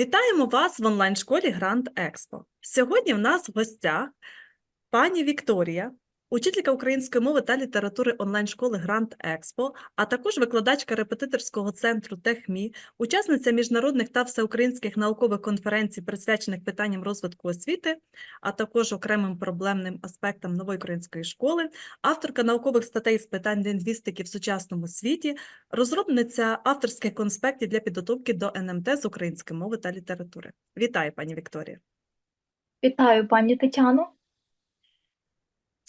Вітаємо вас в онлайн-школі Гранд Експо. Сьогодні в нас в гостях пані Вікторія, учителька української мови та літератури онлайн-школи Гранд Експо, а також викладачка репетиторського центру Техмі, учасниця міжнародних та всеукраїнських наукових конференцій, присвячених питанням розвитку освіти, а також окремим проблемним аспектам нової української школи, авторка наукових статей з питань лінгвістики в сучасному світі, розробниця авторських конспектів для підготовки до НМТ з української мови та літератури. Вітаю, пані Вікторія. Вітаю, пані Тетяно.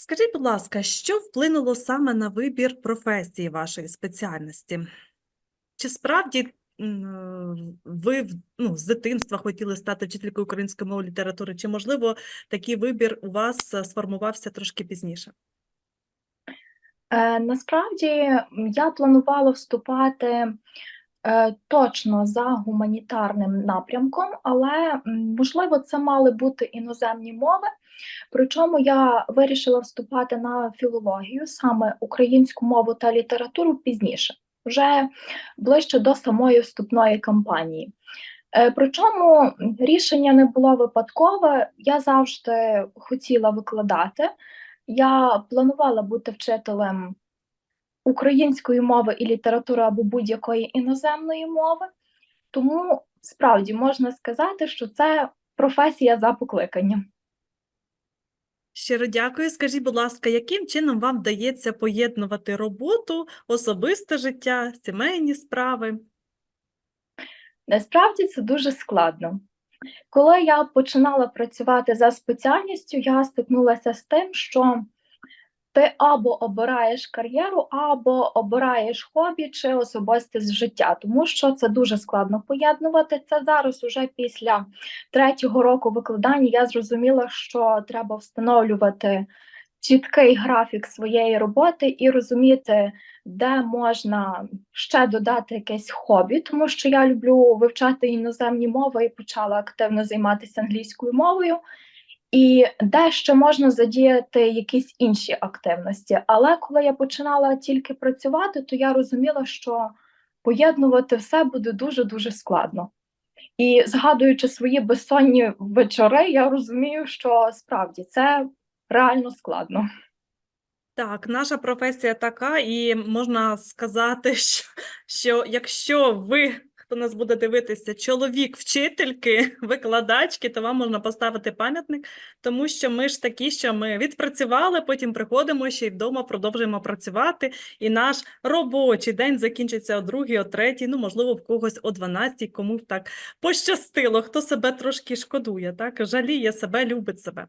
Скажіть, будь ласка, що вплинуло саме на вибір професії вашої спеціальності? Чи справді ви ну, з дитинства хотіли стати вчителькою української мови літератури, чи, можливо, такий вибір у вас е, сформувався трошки пізніше? Е, насправді я планувала вступати е, точно за гуманітарним напрямком, але можливо це мали бути іноземні мови. Причому я вирішила вступати на філологію, саме українську мову та літературу пізніше, вже ближче до самої вступної кампанії. Е, Причому рішення не було випадкове. Я завжди хотіла викладати. Я планувала бути вчителем української мови і літератури або будь-якої іноземної мови, тому справді можна сказати, що це професія за покликанням. Щиро дякую. Скажіть, будь ласка, яким чином вам вдається поєднувати роботу, особисте життя, сімейні справи? Насправді це дуже складно. Коли я починала працювати за спеціальністю, я стикнулася з тим, що ти або обираєш кар'єру, або обираєш хобі чи особисте з життя, тому що це дуже складно поєднувати. Це зараз, уже після третього року викладання, я зрозуміла, що треба встановлювати чіткий графік своєї роботи і розуміти, де можна ще додати якесь хобі, тому що я люблю вивчати іноземні мови і почала активно займатися англійською мовою. І де ще можна задіяти якісь інші активності. Але коли я починала тільки працювати, то я розуміла, що поєднувати все буде дуже-дуже складно. І згадуючи свої безсонні вечори, я розумію, що справді це реально складно. Так, наша професія така, і можна сказати, що, що якщо ви, хто нас буде дивитися, чоловік вчительки, викладачки, то вам можна поставити пам'ятник, тому що ми ж такі, що ми відпрацювали, потім приходимо ще й вдома продовжуємо працювати, і наш робочий день закінчиться о другій, о третій, ну, можливо, в когось о 12, кому так пощастило, хто себе трошки шкодує, так, жаліє себе, любить себе.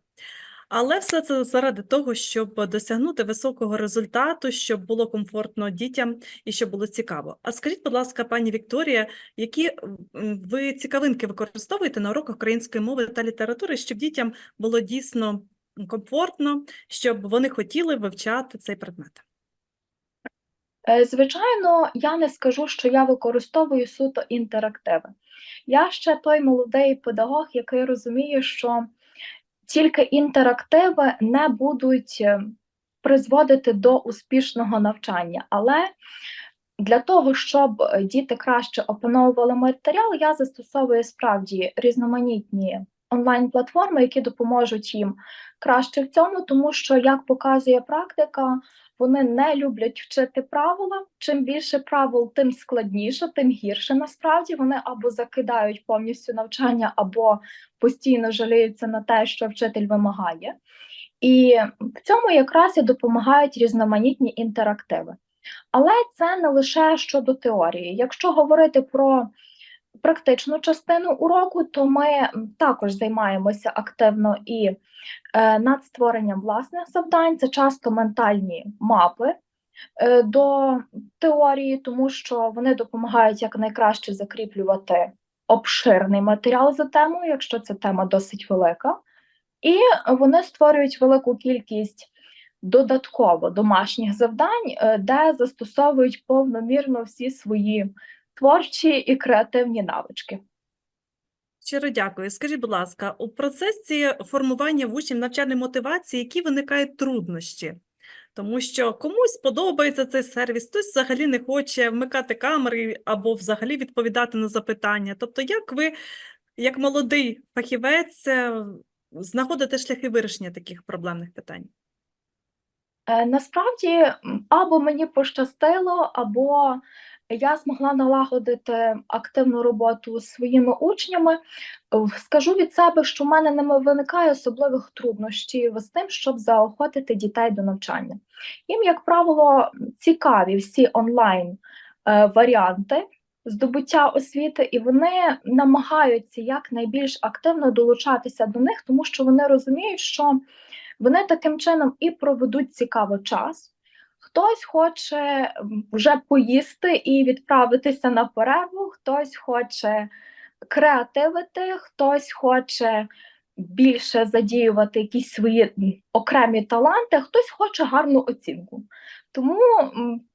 Але все це заради того, щоб досягнути високого результату, щоб було комфортно дітям і щоб було цікаво. А скажіть, будь ласка, пані Вікторія, які ви цікавинки використовуєте на уроках української мови та літератури, щоб дітям було дійсно комфортно, щоб вони хотіли вивчати цей предмет? Е, Звичайно, я не скажу, що я використовую суто інтерактиви. Я ще той молодий педагог, який розуміє, що тільки інтерактиви не будуть е, призводити до успішного навчання. Але для того, щоб е, діти краще опановували матеріал, я застосовую справді різноманітні онлайн-платформи, які допоможуть їм краще в цьому, тому що, як показує практика, вони не люблять вчити правила. Чим більше правил, тим складніше, тим гірше. Насправді вони або закидають повністю навчання, або постійно жаліються на те, що вчитель вимагає. І в цьому якраз і допомагають різноманітні інтерактиви. Але це не лише щодо теорії. Якщо говорити про практичну частину уроку, то ми також займаємося активно і е, над створенням власних завдань. Це часто ментальні мапи е, до теорії, тому що вони допомагають якнайкраще закріплювати обширний матеріал за темою, якщо ця тема досить велика. І вони створюють велику кількість додатково домашніх завдань, е, де застосовують повномірно всі свої творчі і креативні навички. Щиро дякую. Скажіть, будь ласка, у процесі формування в учнів навчальної мотивації, які виникають труднощі? Тому що комусь подобається цей сервіс, хтось взагалі не хоче вмикати камери або взагалі відповідати на запитання. Тобто, як ви як молодий фахівець, е, знаходите шляхи вирішення таких проблемних питань? Е, Насправді, або мені пощастило, або я змогла налагодити активну роботу з своїми учнями. Е, Скажу від себе, що в мене не виникає особливих труднощів з тим, щоб заохотити дітей до навчання. Їм, як правило, цікаві всі онлайн е, варіанти здобуття освіти, і вони намагаються якнайбільш активно долучатися до них, тому що вони розуміють, що вони таким чином і проведуть цікаво час. Хтось хоче вже поїсти і відправитися на перерву, хтось хоче креативити, хтось хоче більше задіювати якісь свої окремі таланти, хтось хоче гарну оцінку. Тому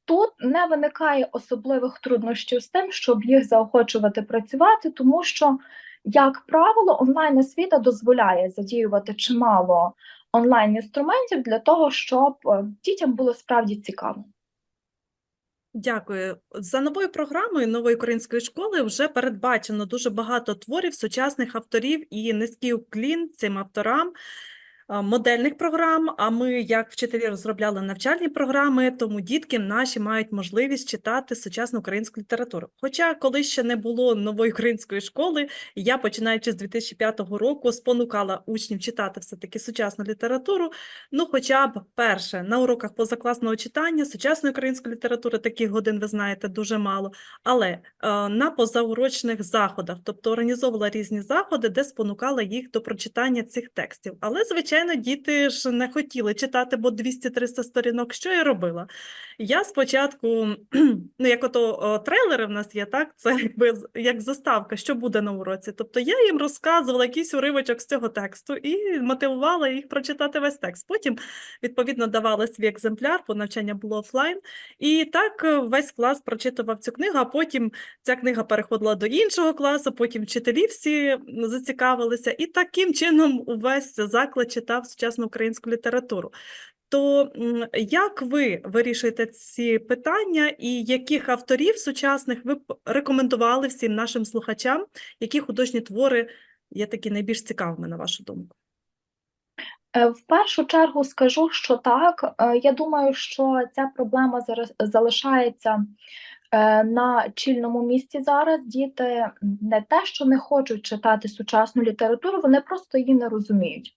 тут не виникає особливих труднощів з тим, щоб їх заохочувати працювати, тому що, як правило, онлайн освіта дозволяє задіювати чимало онлайн інструментів для того, щоб е, дітям було справді цікаво. Дякую. За новою програмою нової української школи вже передбачено дуже багато творів сучасних авторів і низький уклін цим авторам модельних програм. А ми, як вчителі, розробляли навчальні програми, тому дітки наші мають можливість читати сучасну українську літературу. Хоча, коли ще не було нової української школи, я, починаючи з 2005 року, спонукала учнів читати все-таки сучасну літературу. Ну, хоча б перше, на уроках позакласного читання сучасної української літератури таких годин, ви знаєте, дуже мало. Але е, на позаурочних заходах, тобто організовувала різні заходи, де спонукала їх до прочитання цих текстів. Але, звичайно, діти ж не хотіли читати, бо 200-300 сторінок. Що я робила? Я спочатку, ну як ото трейлери в нас є, так? Це якби як заставка, що буде на уроці. Тобто я їм розказувала якийсь уривочок з цього тексту і мотивувала їх прочитати весь текст. Потім, відповідно, давала свій екземпляр, бо навчання було офлайн. І так е, весь клас прочитував цю книгу, а потім ця книга переходила до іншого класу, потім вчителі всі зацікавилися, і таким чином увесь заклад читав сучасну українську літературу. То як ви вирішуєте ці питання, і яких авторів сучасних ви б рекомендували всім нашим слухачам, які художні твори є такі найбільш цікавими, на вашу думку? Е, В першу чергу скажу, що так. Е, Я думаю, що ця проблема зараз залишається е, на чільному місці зараз. Діти не те, що не хочуть читати сучасну літературу, вони просто її не розуміють.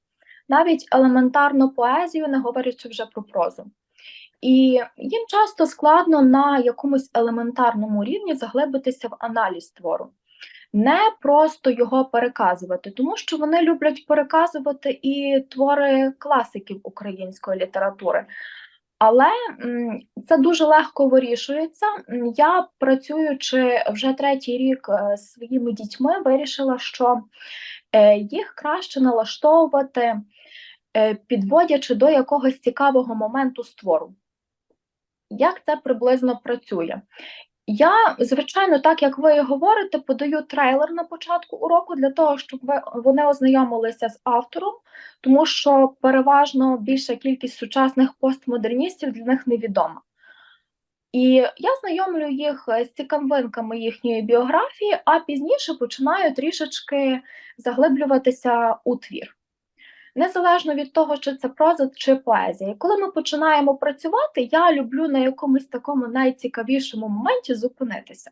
Навіть елементарну поезію, не говорячи вже про прозу. І їм часто складно на якомусь елементарному рівні заглибитися в аналіз твору не просто його переказувати, тому що вони люблять переказувати і твори класиків української літератури. Але це дуже легко вирішується. Я, працюючи вже третій рік е, з своїми дітьми, вирішила, що е, їх краще налаштовувати, підводячи до якогось цікавого моменту з твору. Як це приблизно працює? Я, звичайно, так як ви говорите, подаю трейлер на початку уроку для того, щоб ви, вони ознайомилися з автором, тому що переважно більша кількість сучасних постмодерністів для них невідома. І я знайомлю їх з цікавинками їхньої біографії, а пізніше починаю трішечки заглиблюватися у твір. Незалежно від того, чи це проза чи поезія. Коли ми починаємо працювати, я люблю на якомусь такому найцікавішому моменті зупинитися.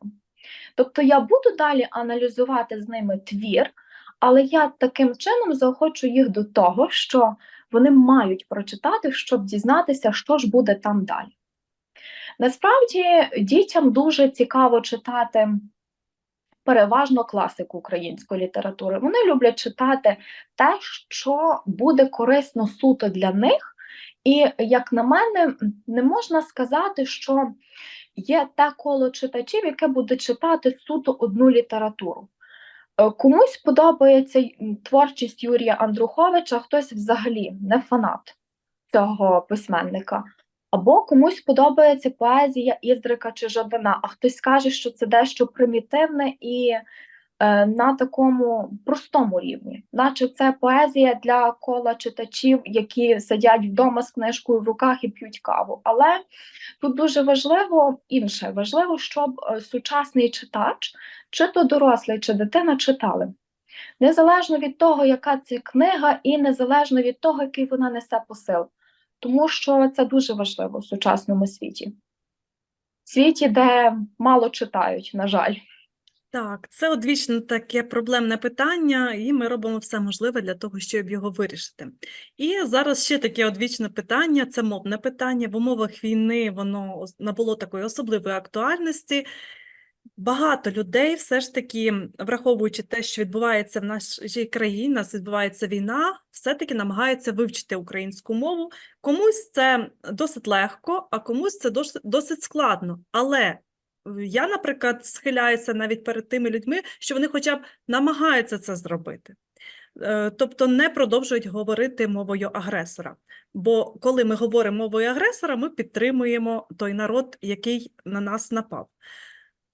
Тобто я буду далі аналізувати з ними твір, але я таким чином заохочу їх до того, що вони мають прочитати, щоб дізнатися, що ж буде там далі. Насправді дітям дуже цікаво читати переважно класику української літератури. Вони люблять читати те, що буде корисно суто для них. І, як на мене, не можна сказати, що є те коло читачів, яке буде читати суто одну літературу. Е, Комусь подобається творчість Юрія Андруховича, хтось взагалі не фанат цього письменника. Або комусь подобається поезія Іздрика чи Жадана, а хтось скаже, що це дещо примітивне і е, на такому простому рівні, наче це поезія для кола читачів, які сидять вдома з книжкою в руках і п'ють каву. Але тут дуже важливо інше, важливо, щоб е, сучасний читач, чи то дорослий, чи дитина читали. Незалежно від того, яка це книга, і незалежно від того, який вона несе посил. Тому що це дуже важливо в сучасному світі. Світі, де мало читають, на жаль. Так, це одвічно таке проблемне питання, і ми робимо все можливе для того, щоб його вирішити. І зараз ще таке одвічне питання це мовне питання. В умовах війни воно набуло такої особливої актуальності. Багато людей все ж таки, враховуючи те, що відбувається в нашій країні, нас відбувається війна, все-таки намагаються вивчити українську мову. Комусь це досить легко, а комусь це досить складно. Але е, я, наприклад, схиляюся навіть перед тими людьми, що вони хоча б намагаються це зробити. Е, Тобто не продовжують говорити мовою агресора. Бо коли ми говоримо мовою агресора, ми підтримуємо той народ, який на нас напав.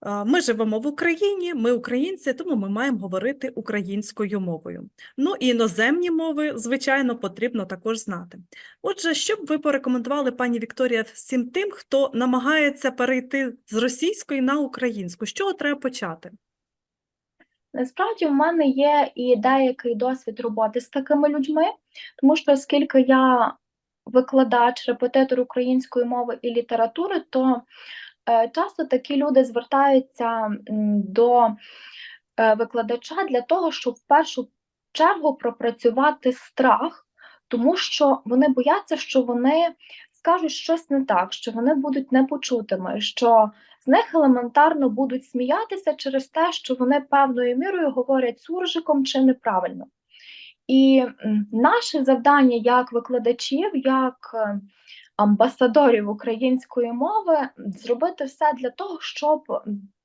Ми живемо в Україні, ми українці, тому ми маємо говорити українською мовою. Ну і іноземні мови, звичайно, потрібно також знати. Отже, що б ви порекомендували, пані Вікторія, всім тим, хто намагається перейти з російської на українську? З чого треба почати? Насправді, в мене є і деякий досвід роботи з такими людьми, тому що оскільки я викладач, репетитор української мови і літератури, то часто такі люди звертаються до е, викладача для того, щоб в першу чергу пропрацювати страх, тому що вони бояться, що вони скажуть щось не так, що вони будуть непочутими, що з них елементарно будуть сміятися через те, що вони певною мірою говорять суржиком чи неправильно. І наше завдання як викладачів, як е, амбасадорів української мови зробити все для того, щоб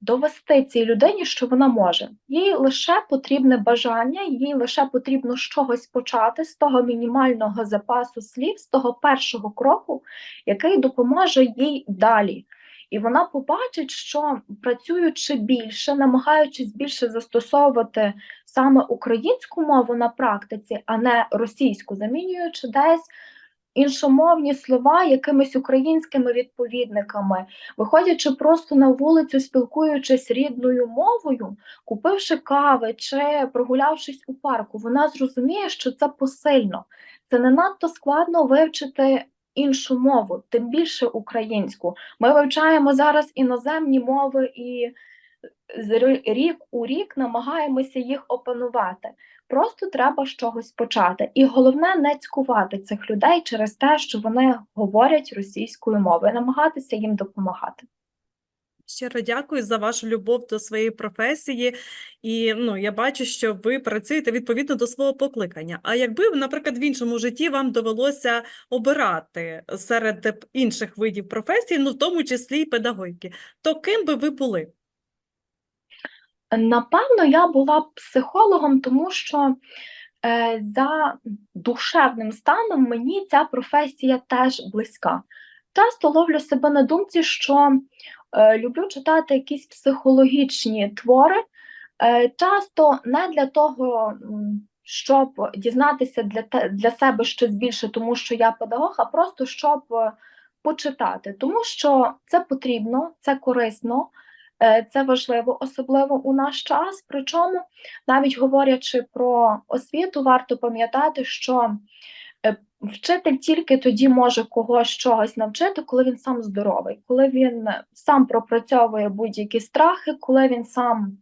довести цій людині, що вона може. Їй лише потрібне бажання, їй лише потрібно з чогось почати, з того мінімального запасу слів, з того першого кроку, який допоможе їй далі. І вона побачить, що працюючи більше, намагаючись більше застосовувати саме українську мову на практиці, а не російську, замінюючи десь іншомовні слова якимись українськими відповідниками, виходячи просто на вулицю, спілкуючись рідною мовою, купивши кави чи прогулявшись у парку, вона зрозуміє, що це посильно. Це не надто складно вивчити іншу мову, тим більше українську. Ми вивчаємо зараз іноземні мови і рік у рік намагаємося їх опанувати. Просто треба з чогось почати. І головне не цькувати цих людей через те, що вони говорять російською мовою, намагатися їм допомагати. Щиро дякую за вашу любов до своєї професії. І ну, я бачу, що ви працюєте відповідно до свого покликання. А якби, наприклад, в іншому житті вам довелося обирати серед інших видів професії, ну в тому числі і педагогіки, то ким би ви були? Напевно, я була психологом, тому що е, за душевним станом мені ця професія теж близька. Часто ловлю себе на думці, що е, люблю читати якісь психологічні твори, е, часто не для того, щоб дізнатися для, те, для себе щось більше, тому що я педагог, а просто щоб почитати, тому що це потрібно, це корисно. Е, Це важливо, особливо у наш час. Причому, навіть говорячи про освіту, варто пам'ятати, що е, вчитель тільки тоді може когось чогось навчити, коли він сам здоровий, коли він сам пропрацьовує будь-які страхи, коли він сам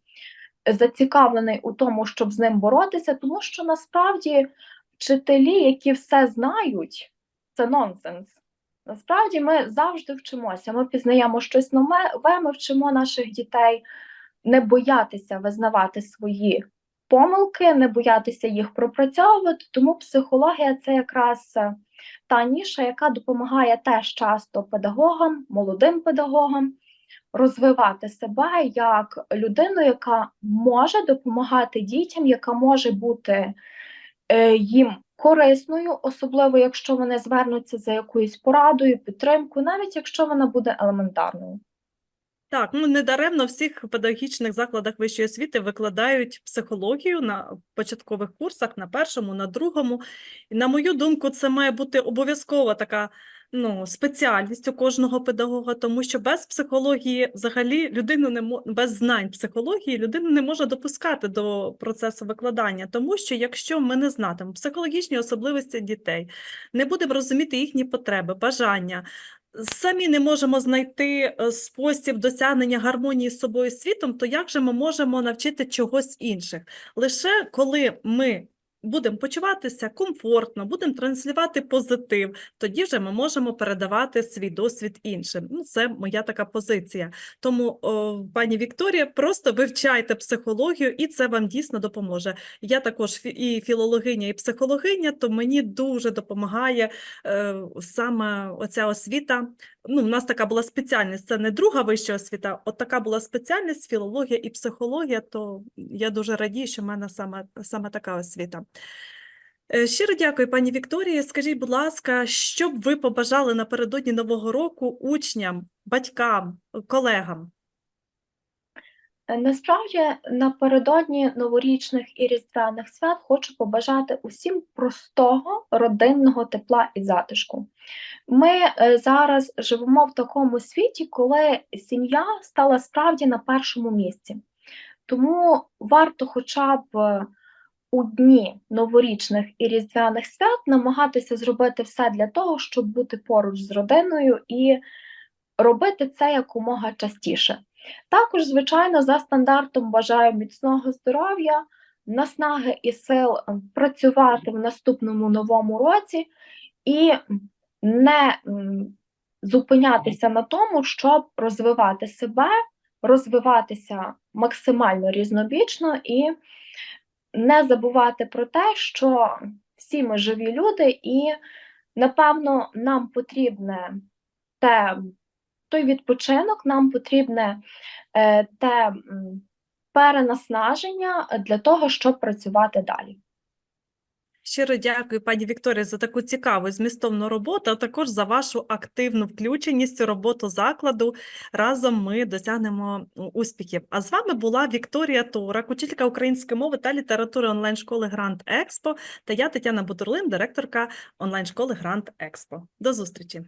зацікавлений у тому, щоб з ним боротися, тому що насправді вчителі, які все знають, це нонсенс. Насправді ми завжди вчимося. Ми пізнаємо щось нове, ми вчимо наших дітей не боятися визнавати свої помилки, не боятися їх пропрацьовувати. Тому психологія це якраз е, та ніша, яка допомагає теж часто педагогам, молодим педагогам розвивати себе як людину, яка може допомагати дітям, яка може бути е, їм корисною, особливо якщо вони звернуться за якоюсь порадою, підтримкою, навіть якщо вона буде елементарною. Так, ну недаремно в всіх педагогічних закладах вищої освіти викладають психологію на початкових курсах, на першому, на другому. І на мою думку, це має бути обов'язкова така ну, спеціальність у кожного педагога, тому що без психології взагалі людину не мо- без знань психології людину не може допускати до процесу викладання, тому що якщо ми не знатимемо психологічні особливості дітей, не будемо розуміти їхні потреби, бажання. Самі не можемо знайти е, спосіб досягнення гармонії з собою світом, то як же ми можемо навчити чогось інших? Лише коли ми будемо почуватися комфортно, будемо транслювати позитив, тоді вже ми можемо передавати свій досвід іншим. Ну, це моя така позиція. Тому, о, пані Вікторія, просто вивчайте психологію, і це вам дійсно допоможе. Я також і філологиня, і психологиня, то мені дуже допомагає е, саме оця освіта. Ну, у нас така була спеціальність, це не друга вища освіта, от така була спеціальність філологія і психологія, то я дуже радію, що в мене саме, саме така освіта. Е, Щиро дякую, пані Вікторії. Скажіть, будь ласка, що б ви побажали напередодні Нового року учням, батькам, колегам? Е, Насправді, напередодні новорічних і різдвяних свят хочу побажати усім простого родинного тепла і затишку. Ми е, зараз живемо в такому світі, коли сім'я стала справді на першому місці. Тому варто хоча б у дні новорічних і різдвяних свят намагатися зробити все для того, щоб бути поруч з родиною і робити це якомога частіше. Також, звичайно, за стандартом бажаю міцного здоров'я, наснаги і сил працювати в наступному новому році і не зупинятися на тому, щоб розвивати себе, розвиватися максимально різнобічно і не забувати про те, що всі ми живі люди, і напевно нам потрібне те, той відпочинок, нам потрібне е, те перенаснаження для того, щоб працювати далі. Щиро дякую, пані Вікторія, за таку цікаву змістовну роботу, а також за вашу активну включеність у роботу закладу. Разом ми досягнемо успіхів. А з вами була Вікторія Торак, учителька української мови та літератури онлайн-школи Грант Експо, та я Тетяна Бутурлин, директорка онлайн-школи Грант Експо. До зустрічі!